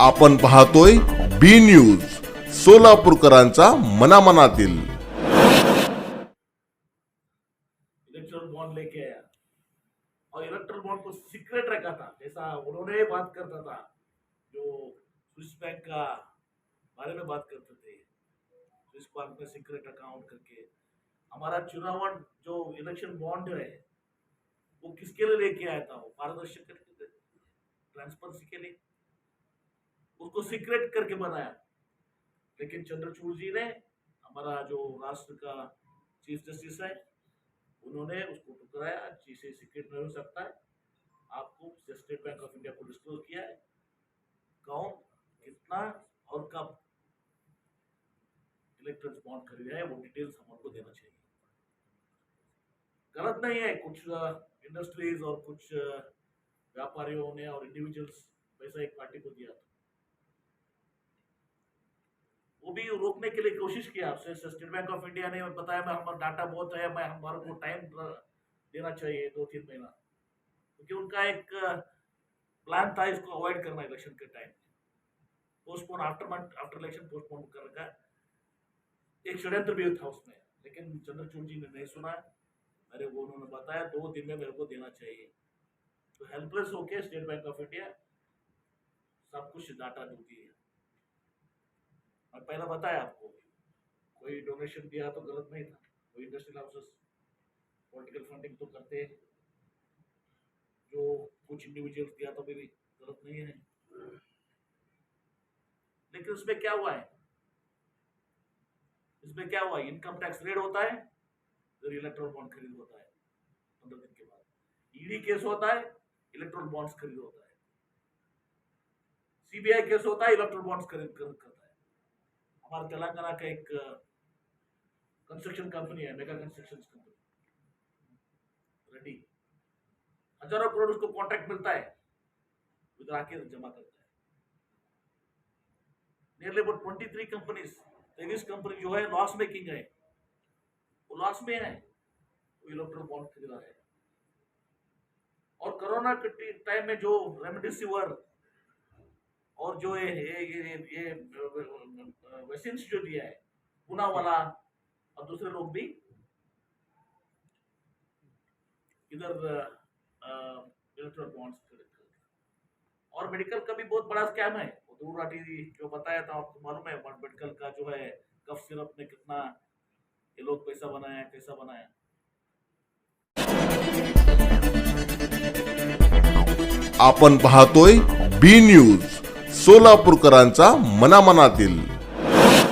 आपण पाहतोय B news सोलापूरकरांचा मनामनातील. को सीक्रेट रखा था. जैसा उन्होंने बात करता था, जो स्विस बैंक का बारे में बात करते थे स्विस बैंक में सीक्रेट अकाउंट करके. हमारा चुनाव जो इलेक्शन बॉन्ड है, वो किसके लिए लेके आया था? वो पारदर्शक ट्रांसपेरेंसी के लिए. उसको सीक्रेट करके बनाया। लेकिन चंद्रचूड़ जी ने, हमारा जो राष्ट्र का चीफ जस्टिस है, उन्होंने उसको ठुकराया, जिसे सीक्रेट नहीं हो सकता है। आपको स्टेट बैंक ऑफ़ इंडिया को डिस्क्लोज किया है। कौन, कितना और कब इलेक्ट्रॉनिक्स बॉन्ड खरीदा है, वो डिटेल्स हमको देना चाहिए। गलत नहीं है, कुछ इंडस्ट्रीज़ और कुछ व्यापारियों ने और इंडिविजुअल्स पैसा एक पार्टी को दिया था वो भी रोकने के लिए कोशिश किया। स्टेट बैंक ऑफ़ इंडिया ने बताया, मैं, हमारा डाटा बहुत है, मैं, हमारे को टाइम देना चाहिए दो तीन महीना। क्योंकि उनका एक प्लान था इसको अवॉइड करना इलेक्शन के time postpone after month after election postpone करने का एक षड्यंत्र भी था उसमें। लेकिन चंद्रचूड़ जी ने नहीं सुना। मेरे को उन्होंने बताया, दो दिन में मेरे को देना चाहिए। तो हेल्पलेस होके स्टेट बैंक ऑफ़ इंडिया सब कुछ डाटा देती है और पहले बताया आपको। कोई डोनेशन दिया तो गलत नहीं था। कोई इंडस्ट्रियल हाउसेस पॉलिटिकल फंडिंग तो करते हैं। जो कुछ इंडिविजुअल्स दिया तो भी गलत नहीं है। लेकिन उसमें क्या हुआ है? इसमें क्या हुआ? इनकम टैक्स रेड होता है, फिर इलेक्ट्रॉल बॉन्ड खरीद होता है, पंद्रह दिन के बाद। ईडी केस होता है इलेक्ट्रॉल बॉन्ड्स खरीद होता है। सीबीआई केस होता है इलेक्ट्रॉल बॉन्ड्स खरीद करता है। हमारा तेलंगाना का एक कंस्ट्रक्शन कंपनी है मेगा कंस्ट्रक्शन कंपनी रेड्डी हज़ारों करोड़ उसको कॉन्ट्रैक्ट मिलता है। उधर आके जमा करता है। Nearly about twenty three companies तेईस कंपनी जो है लॉस मेकिंग है। वो लॉस में है। वो बॉन्ड खरीदा है। और कोरोना के टाइम में जो रेमडेसिविर और जो ये ये ये, ये वैक्सीन जो दिया है पूना वाला और दूसरे लोग भी इधर बॉन्ड्स और मेडिकल का भी बहुत बड़ा स्कैम है। दूर राठी जो बताया था आपको मालूम है मेडिकल का जो है कफ सिरप ने कितना ये लोग पैसा बनाया कैसा बनाया। आपण पाहतोय बी न्यूज़ सोलापूरकरांचा मनामनातील